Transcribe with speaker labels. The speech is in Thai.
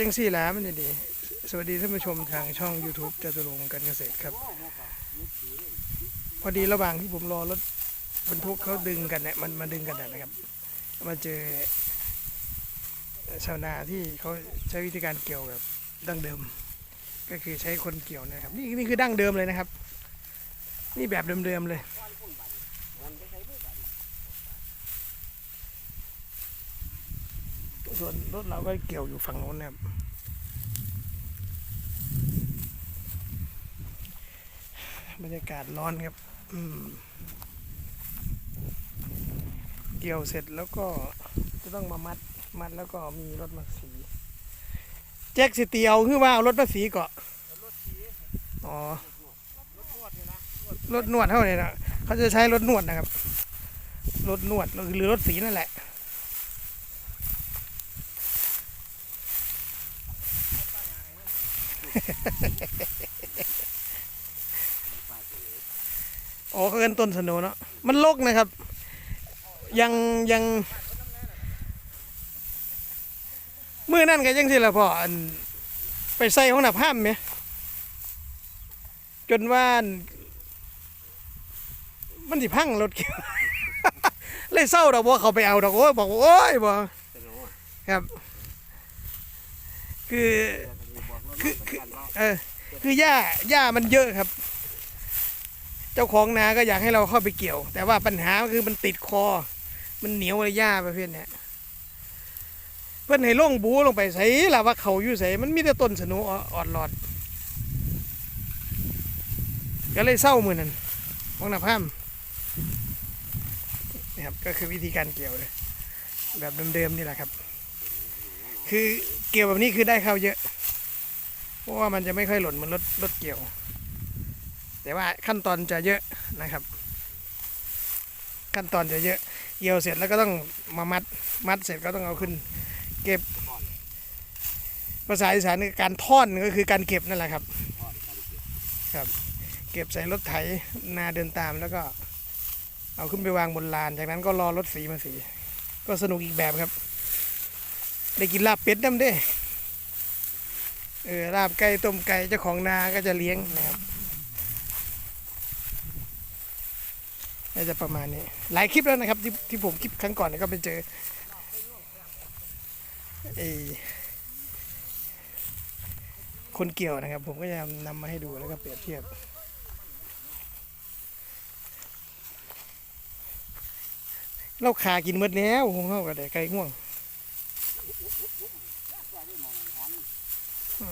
Speaker 1: จังสี่แล้วมันจะดี สวัสดีท่านผู้ชมทางช่อง YouTube จตุรงค์การเกษตรครับ พอดีระหว่างที่ผมรอรถบรรทุกเขาดึงกันเนี่ยมันมาดึงกันเนี่ยนะครับ มาเจอชาวนาที่เขาใช้วิธีการเกี่ยวแบบดั้งเดิม ก็คือใช้คนเกี่ยวนะครับ นี่นี่คือดั้งเดิมเลยนะครับ นี่แบบเดิมๆเลย ส่วนรถเราก็เกี่ยวอยู่ฝั่งโน้นนะครับบรรยากาศร้อนครับ อืม เกี่ยวเสร็จแล้วก็จะต้องมามัด มัดแล้วก็มีรถมาสี แจ็คสิเตียวคือว่าเอารถมาสีเกาะอ๋อ รถนวดเท่าไหร่นะเขาจะใช้รถนวดนะครับ รถนวดหรือรถสีนั่นแหละ โอ้เขาเอินต้นสโนเนาะมันลกนะครับ ยังยังมือนั่นก็ยังสิละพ่ออันไปใส่ห้องหนับห้ามไหมจนว่านมันสิพังรถเกี่ยวเลยเศร้าดอกว่าเขาไปเอาดอกโอ้ยบอกโอ้ยบอกครับ คือ คือคือเออคือหญ้าหญ้ามันเยอะครับ เจ้าของนาก็อยากให้เราเข้าไปเกี่ยว แต่ว่าปัญหาก็คือมันติดคอ มันเหนียวเลยหญ้าประเภทเนี้ยเพื่อนให้ล่งบูลงไปใส่ละว่าเขาอยู่ใส่มันมีแต่ต้นสนุอ่อนหลอด ก็เลยเศร้ามือนั้นมองหน้าพามนี่ครับก็คือวิธีการเกี่ยวเลยแบบเดิมๆนี่แหละครับ คือเกี่ยวแบบนี้คือได้ข้าวเยอะ ราะว่ามันจะไม่ค่อยหล่นเหมือนรถรถเกี่ยว แต่ว่าขั้นตอนจะเยอะนะครับ ขั้นตอนจะเยอะเกี่ยวเสร็จแล้วก็ต้องมามัดมัดเสร็จก็ต้องเอาขึ้น เก็บภาษาอีสานการท่อนก็คือการเก็บนั่นแหละครับครับ เก็บใส่รถไถนาเดินตามแล้วก็เอาขึ้นไปวางบนลาน จากนั้นก็รอรถสีมาสี ก็สนุกอีกแบบครับ ได้กินลาบเป็ดน้ำเด้ เออลาบไก่ต้มไก่เจ้าของนาก็จะเลี้ยงนะครับน่าจะประมาณนี้ หลายคลิปแล้วนะครับที่ที่ผมคลิปครั้งก่อนเนี่ยก็ไปเจอไอ้คนเกี่ยวนะครับ ผมก็จะนำมาให้ดูแล้วก็เปรียบเทียบเราขากินหมดแล้วคงเข้ากับแต่ไก่ง่วง
Speaker 2: 嗯。